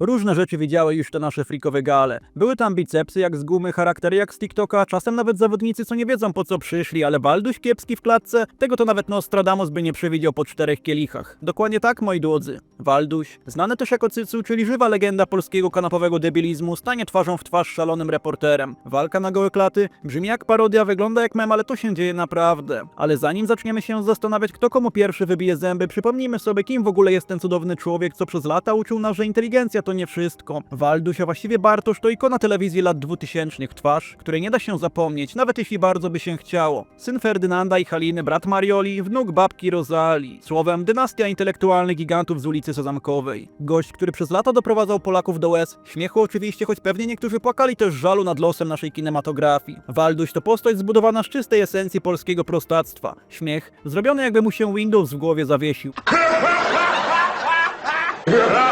Różne rzeczy widziały już te nasze frikowe gale. Były tam bicepsy jak z gumy, charaktery jak z TikToka, czasem nawet zawodnicy, co nie wiedzą po co przyszli, ale Walduś kiepski w klatce, tego to nawet Nostradamus by nie przewidział po czterech kielichach. Dokładnie tak, moi drodzy. Walduś, znany też jako Cycu, czyli żywa legenda polskiego kanapowego debilizmu, stanie twarzą w twarz szalonym reporterem. Walka na gołe klaty brzmi jak parodia, wygląda jak mem, ale to się dzieje naprawdę. Ale zanim zaczniemy się zastanawiać, kto komu pierwszy wybije zęby, przypomnijmy sobie, kim w ogóle jest ten cudowny człowiek, co przez lata uczył nas, że inteligencja to nie wszystko. Walduś, a właściwie Bartosz, to ikona telewizji lat 2000, twarz, której nie da się zapomnieć, nawet jeśli bardzo by się chciało. Syn Ferdynanda i Haliny, brat Marioli, wnuk babki Rozali. Słowem, dynastia intelektualnych gigantów z ulicy Sezamkowej. Gość, który przez lata doprowadzał Polaków do łez, śmiechu oczywiście, choć pewnie niektórzy płakali też żalu nad losem naszej kinematografii. Walduś to postać zbudowana z czystej esencji polskiego prostactwa. Śmiech, zrobiony jakby mu się Windows w głowie zawiesił.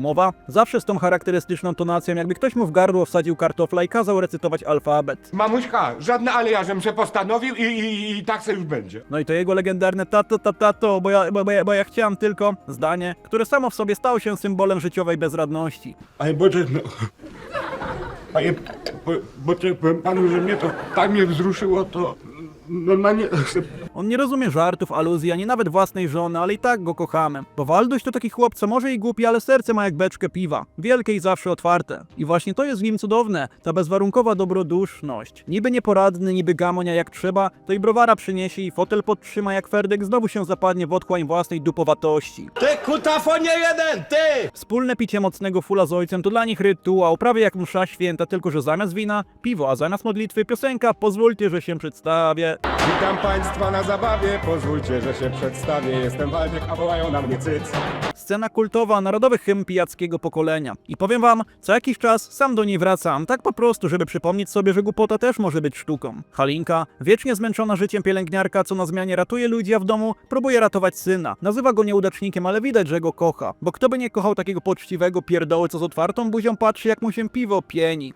Mowa zawsze z tą charakterystyczną tonacją, jakby ktoś mu w gardło wsadził kartofla i kazał recytować alfabet. Mamuśka, żadne ale ja żem się postanowił i, i, i tak se już będzie. No i to jego legendarne tato, tato, tato, bo ja, bo, bo, ja, bo ja chciałam tylko zdanie, które samo w sobie stało się symbolem życiowej bezradności. Panie Boże, no... Panie, bo, bo te, powiem panu, że mnie to tak mnie wzruszyło, to normalnie... On nie rozumie żartów, aluzji, ani nawet własnej żony, ale i tak go kochamy. Bo Walduś to taki chłop, co może i głupi, ale serce ma jak beczkę piwa. Wielkie i zawsze otwarte. I właśnie to jest w nim cudowne, ta bezwarunkowa dobroduszność. Niby nieporadny, niby gamonia jak trzeba, to i browara przyniesie i fotel podtrzyma jak Ferdek znowu się zapadnie w otchłań własnej dupowatości. Ty kutafonie jeden, ty! Wspólne picie mocnego fula z ojcem to dla nich rytuał, prawie jak msza święta, tylko że zamiast wina piwo, a zamiast modlitwy piosenka, pozwólcie, że się przedstawię. Witam państwa na zabawie, pozwólcie, że się przedstawię. Jestem Waldek, a wołają na mnie cyc. Scena kultowa, narodowy hymn pijackiego pokolenia. I powiem wam, co jakiś czas sam do niej wracam, tak po prostu, żeby przypomnieć sobie, że głupota też może być sztuką. Halinka, wiecznie zmęczona życiem pielęgniarka, co na zmianie ratuje ludzi, a w domu próbuje ratować syna. Nazywa go nieudacznikiem, ale widać, że go kocha. Bo kto by nie kochał takiego poczciwego pierdoły, co z otwartą buzią patrzy, jak mu się piwo pieni.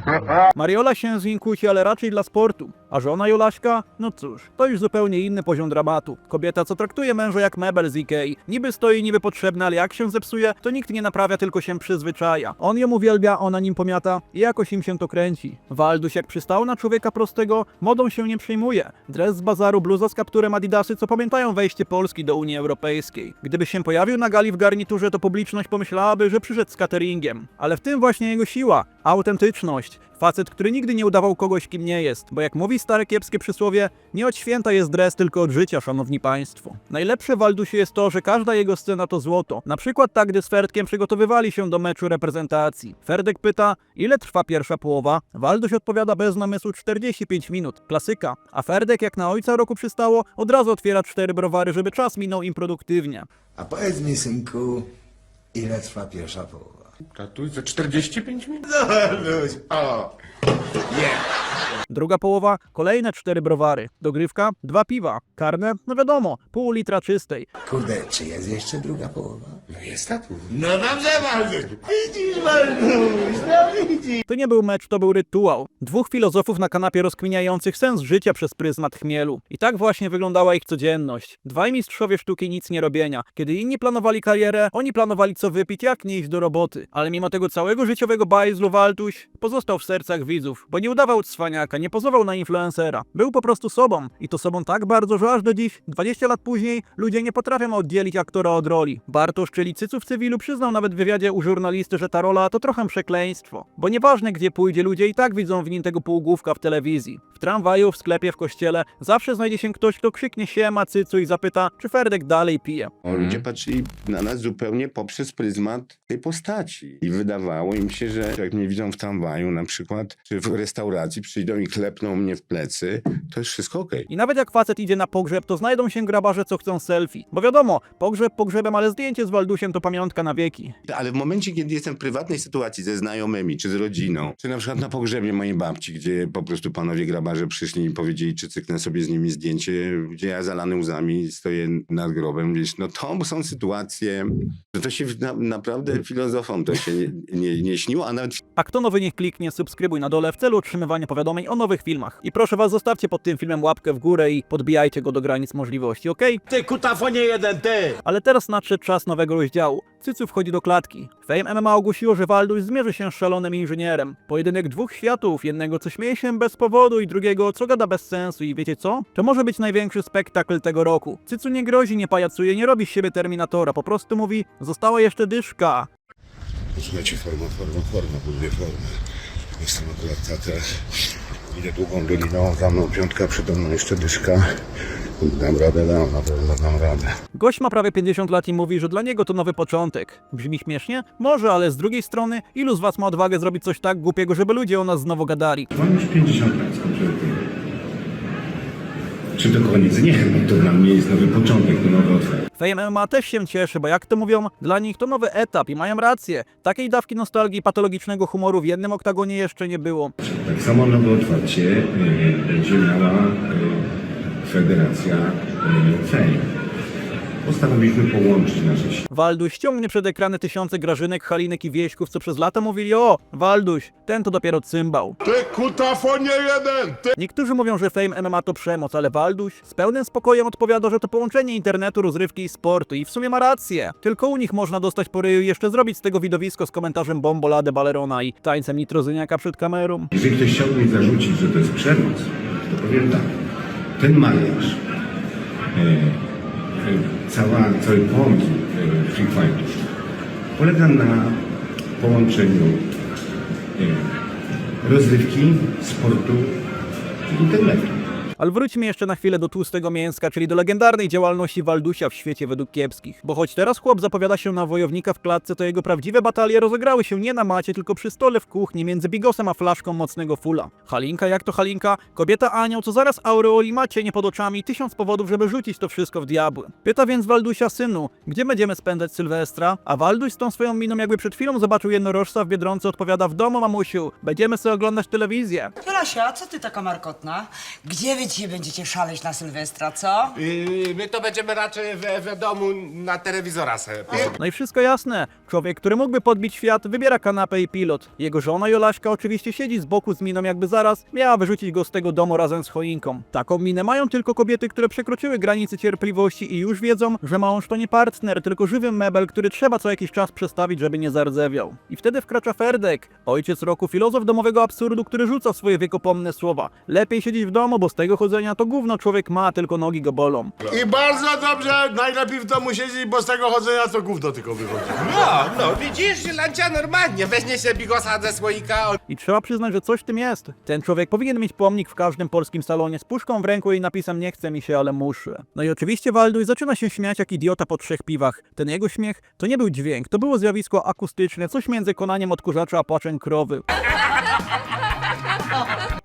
Mariola się z nim kłóci, ale raczej dla sportu. A żona Jolaśka? No cóż, to już zupełnie inny poziom dramatu. Kobieta, co traktuje męża jak mebel z Ikei. Niby stoi, niby potrzebna, ale jak się zepsuje, to nikt nie naprawia, tylko się przyzwyczaja. On ją uwielbia, ona nim pomiata i jakoś im się to kręci. Walduś jak przystał na człowieka prostego, modą się nie przejmuje. Dres z bazaru, bluza z kapturem Adidasy, co pamiętają wejście Polski do Unii Europejskiej. Gdyby się pojawił na gali w garniturze, to publiczność pomyślałaby, że przyszedł z cateringiem. Ale w tym właśnie jego siła, autentyczność. Facet, który nigdy nie udawał kogoś, kim nie jest, bo jak mówi stare kiepskie przysłowie, nie od święta jest dres, tylko od życia, szanowni państwo. Najlepsze w Waldusie jest to, że każda jego scena to złoto. Na przykład tak, gdy z Ferdkiem przygotowywali się do meczu reprezentacji. Ferdek pyta, ile trwa pierwsza połowa? Walduś odpowiada bez namysłu 45 minut. Klasyka. A Ferdek, jak na ojca roku przystało, od razu otwiera cztery browary, żeby czas minął im produktywnie. A powiedz mi, synku, ile trwa pierwsza połowa? Tatuś, za 45 minut? Luź, o, Druga połowa, kolejne cztery browary. Dogrywka, dwa piwa. Karne, no wiadomo, pół litra czystej. kurde, czy jest jeszcze druga połowa? No jest tatuś. No dobrze, Walduś. Widzisz, Walduś, no widzisz. To nie był mecz, to był rytuał. Dwóch filozofów na kanapie rozkminiających sens życia przez pryzmat chmielu. I tak właśnie wyglądała ich codzienność. Dwaj mistrzowie sztuki nic nie robienia. Kiedy inni planowali karierę, oni planowali co wypić, jak nie iść do roboty. Ale mimo tego całego życiowego bajzlu Waltuś pozostał w sercach widzów, bo nie udawał cwaniaka, nie pozował na influencera. Był po prostu sobą. I to sobą tak bardzo, że aż do dziś, 20 lat później, ludzie nie potrafią oddzielić aktora od roli. Bartosz, czyli Cycu w cywilu, przyznał nawet w wywiadzie u żurnalisty, że ta rola to trochę przekleństwo. Bo nieważne gdzie pójdzie, ludzie i tak widzą w nim tego półgłówka w telewizji. W tramwaju, w sklepie, w kościele zawsze znajdzie się ktoś, kto krzyknie siema Cycu i zapyta, czy Ferdek dalej pije. O, ludzie patrzyli na nas zupełnie poprzez pryzmat tej postaci. I wydawało im się, że jak mnie widzą w tramwaju na przykład, czy w restauracji, przyjdą i klepną mnie w plecy, to jest wszystko okej. I nawet jak facet idzie na pogrzeb, to znajdą się grabarze, co chcą selfie. Bo wiadomo, pogrzeb pogrzebem, ale zdjęcie z Waldusiem to pamiątka na wieki. Ale w momencie, kiedy jestem w prywatnej sytuacji ze znajomymi, czy z rodziną, czy na przykład na pogrzebie mojej babci, gdzie po prostu panowie grabarze przyszli i powiedzieli, czy cyknę sobie z nimi zdjęcie, gdzie ja zalany łzami stoję nad grobem, wiesz, no to są sytuacje, że to się na, naprawdę filozofom to się nie, nie, nie śniło, a nawet A kto nowy niech kliknie subskrybuj na dole w celu otrzymywania powiadomień powiadomień o nowych filmach. I proszę was, zostawcie pod tym filmem łapkę w górę i podbijajcie go do granic możliwości, okej? Ty kutafonie jeden, ty! Ale teraz nadszedł czas nowego rozdziału. Cycu wchodzi do klatki. Fame MMA ogłosiło, że Walduś zmierzy się z szalonym inżynierem. Pojedynek dwóch światów, jednego co śmieje się bez powodu i drugiego co gada bez sensu i wiecie co? To może być największy spektakl tego roku. Cycu nie grozi, nie pajacuje, nie robi z siebie Terminatora, po prostu mówi, została jeszcze dyszka. Słuchajcie, forma, forma, forma, buduję formę. Jestem akurat tater. Idę długą doliną, za mną piątka, przede mną jeszcze dyszka. Dam radę, dam, na pewno dam radę. Gość ma prawie 50 lat i mówi, że dla niego to nowy początek. Brzmi śmiesznie? Może, ale z drugiej strony, ilu z was ma odwagę zrobić coś tak głupiego, żeby ludzie o nas znowu gadali? Mam już 50 lat skończyłem. Czy to koniec? Nie, no to dla mnie jest nowy początek, to nowy otwór. Fame MMA też się cieszy, bo jak to mówią, dla nich to nowy etap i mają rację. Takiej dawki nostalgii i patologicznego humoru w jednym oktagonie jeszcze nie było. Tak samo nowe otwarcie y, będzie miała y, Federacja y, Fame. Postanowiliśmy połączyć nasze siły. Walduś ściągnie przed ekrany tysiące grażynek, halinek i wieśków, co przez lata mówili o, Walduś, ten to dopiero cymbał. Ty kutafonie jeden, ty! Niektórzy mówią, że Fame MMA to przemoc, ale Walduś z pełnym spokojem odpowiada, że to połączenie internetu, rozrywki i sportu i w sumie ma rację. Tylko u nich można dostać po ryju i jeszcze zrobić z tego widowisko z komentarzem Bombolade Balerona i tańcem nitrozyniaka przed kamerą. Jeżeli ktoś chciał mi zarzucić, że to jest przemoc, to powiem tak. Ten y, cała, cały pomysł y, Free Fightów polega na połączeniu y, rozrywki, sportu i internetu. Ale wróćmy jeszcze na chwilę do tłustego mięska, czyli do legendarnej działalności Waldusia w świecie według kiepskich. Bo choć teraz chłop zapowiada się na wojownika w klatce, to jego prawdziwe batalie rozegrały się nie na macie, tylko przy stole w kuchni między Bigosem a flaszką mocnego fula. Halinka jak to Halinka, kobieta anioł, co zaraz aureoli ma cienie pod oczami tysiąc powodów, żeby rzucić to wszystko w diabły. Pyta więc Waldusia synu, gdzie będziemy spędzać Sylwestra? A Walduś z tą swoją miną jakby przed chwilą zobaczył jednorożca w Biedronce odpowiada w domu mamusiu, będziemy sobie oglądać telewizję. Jolasia, co ty taka markotna? Gdzie dzisiaj będziecie szaleć na Sylwestra, co? Yy, my to będziemy raczej we, we domu na telewizora sobie. No i wszystko jasne. Człowiek, który mógłby podbić świat, wybiera kanapę i pilot. Jego żona Jolaśka oczywiście siedzi z boku z miną, jakby zaraz miała wyrzucić go z tego domu razem z choinką. Taką minę mają tylko kobiety, które przekroczyły granice cierpliwości i już wiedzą, że mąż to nie partner, tylko żywy mebel, który trzeba co jakiś czas przestawić, żeby nie zardzewiał. I wtedy wkracza Ferdek, ojciec roku, filozof domowego absurdu, który rzuca swoje wiekopomne słowa. Lepiej siedzieć w domu, bo z tego chodzenia to gówno człowiek ma, tylko nogi go bolą. I bardzo dobrze, najlepiej w domu siedzieć, bo z tego chodzenia to gówno tylko wychodzi. No, no, widzisz, Lancia normalnie weźmie się bigosa ze słoika, I trzeba przyznać, że coś w tym jest. Ten człowiek powinien mieć pomnik w każdym polskim salonie z puszką w ręku i napisem nie chce mi się, ale muszę. No i oczywiście Walduj zaczyna się śmiać jak idiota po trzech piwach. Ten jego śmiech to nie był dźwięk, to było zjawisko akustyczne, coś między konaniem odkurzacza a płaczem krowy.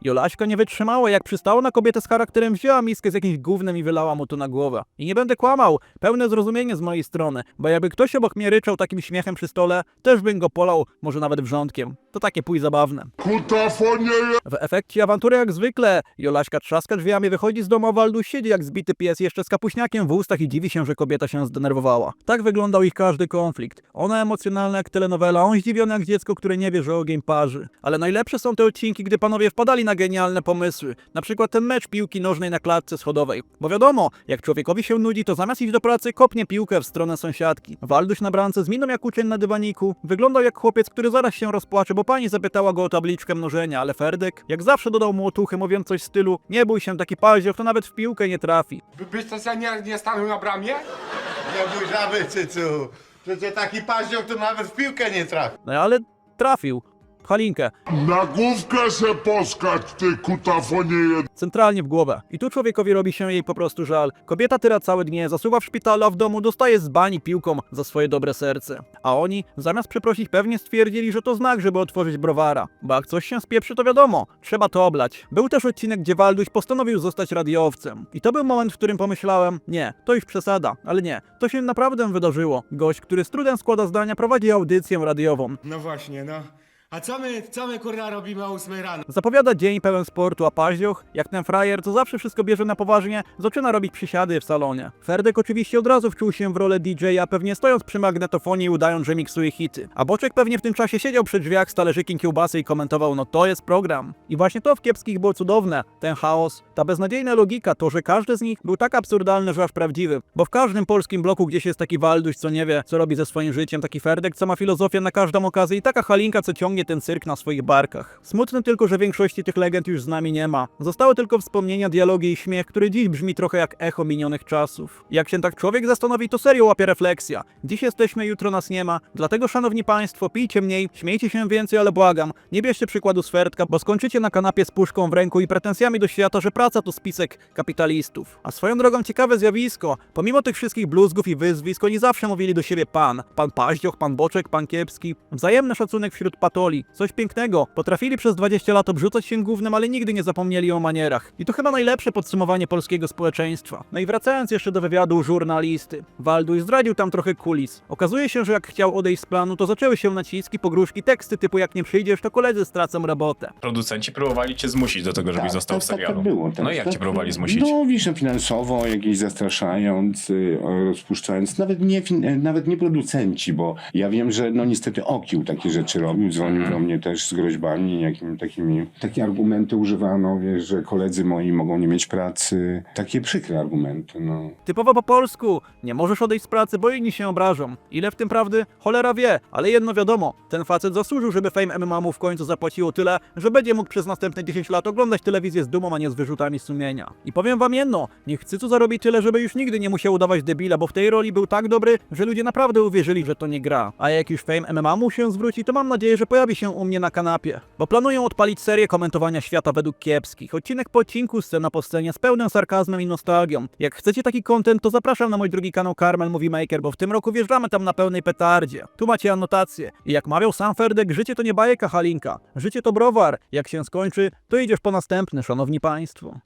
Jolaśka nie wytrzymała, jak przystało na kobietę z charakterem, wzięła miskę z jakimś gównem i wylała mu to na głowę. I nie będę kłamał, pełne zrozumienie z mojej strony, bo jakby ktoś obok mnie ryczał takim śmiechem przy stole, też bym go polał, może nawet wrzątkiem. To takie pój zabawne. Kutafonie! W efekcie awantury jak zwykle. Jolaśka trzaska drzwiami, wychodzi z domu, a Waldu siedzi jak zbity pies jeszcze z kapuśniakiem w ustach i dziwi się, że kobieta się zdenerwowała. Tak wyglądał ich każdy konflikt. Ona emocjonalna jak telenowela, on zdziwiony jak dziecko, które nie wie, że ogień parzy. Ale najlepsze są te odcinki, gdy panowie wpadali na genialne pomysły. Na przykład ten mecz piłki nożnej na klatce schodowej. Bo wiadomo, jak człowiekowi się nudzi, to zamiast iść do pracy, kopnie piłkę w stronę sąsiadki. Walduś na bramce z miną jak uczeń na dywaniku. Wyglądał jak chłopiec, który zaraz się rozpłacze, bo pani zapytała go o tabliczkę mnożenia, ale Ferdek, jak zawsze dodał mu otuchy, mówiąc coś w stylu nie bój się, taki paździoch to nawet w piłkę nie trafi. By, byś to nie, nie stanął na bramie? Nie bój żaby, cycu. Przecież taki paździok to nawet w piłkę nie trafi. No ale trafił. Halinkę. Na główkę se poskać, ty kutafonie centralnie w głowę. I tu człowiekowi robi się jej po prostu żal. Kobieta tyra całe dnie, zasuwa w szpitalu, a w domu dostaje z bani piłką za swoje dobre serce. A oni, zamiast przeprosić, pewnie stwierdzili, że to znak, żeby otworzyć browara. Bo jak coś się spieprzy, to wiadomo, trzeba to oblać. Był też odcinek, gdzie Walduś postanowił zostać radiowcem. I to był moment, w którym pomyślałem, nie, to już przesada, ale nie, to się naprawdę wydarzyło. Gość, który z trudem składa zdania, prowadzi audycję radiową. No właśnie, no. A co my, co my kurwa robimy o 8 rano? Zapowiada dzień pełen sportu, a paździoch, jak ten frajer, co zawsze wszystko bierze na poważnie, zaczyna robić przysiady w salonie. Ferdek oczywiście od razu wczuł się w rolę DJ-a, pewnie stojąc przy magnetofonie i udając, że miksuje hity. A Boczek pewnie w tym czasie siedział przy drzwiach z talerzykiem kiełbasy i komentował, no to jest program. I właśnie to w kiepskich było cudowne. Ten chaos, ta beznadziejna logika, to, że każdy z nich był tak absurdalny, że aż prawdziwy. Bo w każdym polskim bloku gdzieś jest taki Walduś, co nie wie, co robi ze swoim życiem, taki Ferdek, co ma filozofię na każdą okazję i taka Halinka, co ciągnie ten cyrk na swoich barkach. Smutne tylko, że większości tych legend już z nami nie ma. Zostały tylko wspomnienia, dialogi i śmiech, który dziś brzmi trochę jak echo minionych czasów. Jak się tak człowiek zastanowi, to serio łapie refleksja. Dziś jesteśmy, jutro nas nie ma. Dlatego, szanowni państwo, pijcie mniej, śmiejcie się więcej, ale błagam, nie bierzcie przykładu z Ferdka, bo skończycie na kanapie z puszką w ręku i pretensjami do świata, że praca to spisek kapitalistów. A swoją drogą ciekawe zjawisko, pomimo tych wszystkich bluzgów i wyzwisk, oni zawsze mówili do siebie pan. Pan Paździoch, pan Boczek, pan Kiepski. Wzajemny szacunek wśród Coś pięknego. Potrafili przez 20 lat obrzucać się głównym, ale nigdy nie zapomnieli o manierach. I to chyba najlepsze podsumowanie polskiego społeczeństwa. No i wracając jeszcze do wywiadu żurnalisty. Walduj zdradził tam trochę kulis. Okazuje się, że jak chciał odejść z planu, to zaczęły się naciski, pogróżki, teksty typu jak nie przyjdziesz, to koledzy stracą robotę. Producenci próbowali cię zmusić do tego, żebyś został w serialu. Tak, było. Tak, no i jak tak, cię próbowali zmusić? No, wiesz, no, finansowo, jakieś zastraszając, y, rozpuszczając. Nawet nie, fin- nawet nie producenci, bo ja wiem, że no niestety Okił takie rzeczy robił. Dzwonił Mhm. do mnie też z groźbami, jakimi takimi. Takie argumenty używano, wiesz, że koledzy moi mogą nie mieć pracy. Takie przykre argumenty, no. Typowo po polsku. Nie możesz odejść z pracy, bo inni się obrażą. Ile w tym prawdy? Cholera wie, ale jedno wiadomo. Ten facet zasłużył, żeby Fame MMA mu w końcu zapłaciło tyle, że będzie mógł przez następne 10 lat oglądać telewizję z dumą, a nie z wyrzutami sumienia. I powiem wam jedno, niech Cycu zarobi tyle, żeby już nigdy nie musiał udawać debila, bo w tej roli był tak dobry, że ludzie naprawdę uwierzyli, że to nie gra. A jak już Fame MMA mu się zwróci, to mam nadzieję, że pojawi się u mnie na kanapie. Bo planuję odpalić serię komentowania świata według kiepskich. Odcinek po odcinku, scena po scenie, z pełnym sarkazmem i nostalgią. Jak chcecie taki content, to zapraszam na mój drugi kanał Carmel Movie Maker, bo w tym roku wjeżdżamy tam na pełnej petardzie. Tu macie anotacje. I jak mawiał sam Ferdek, życie to nie bajeka Halinka. Życie to browar. Jak się skończy, to idziesz po następny, szanowni państwo.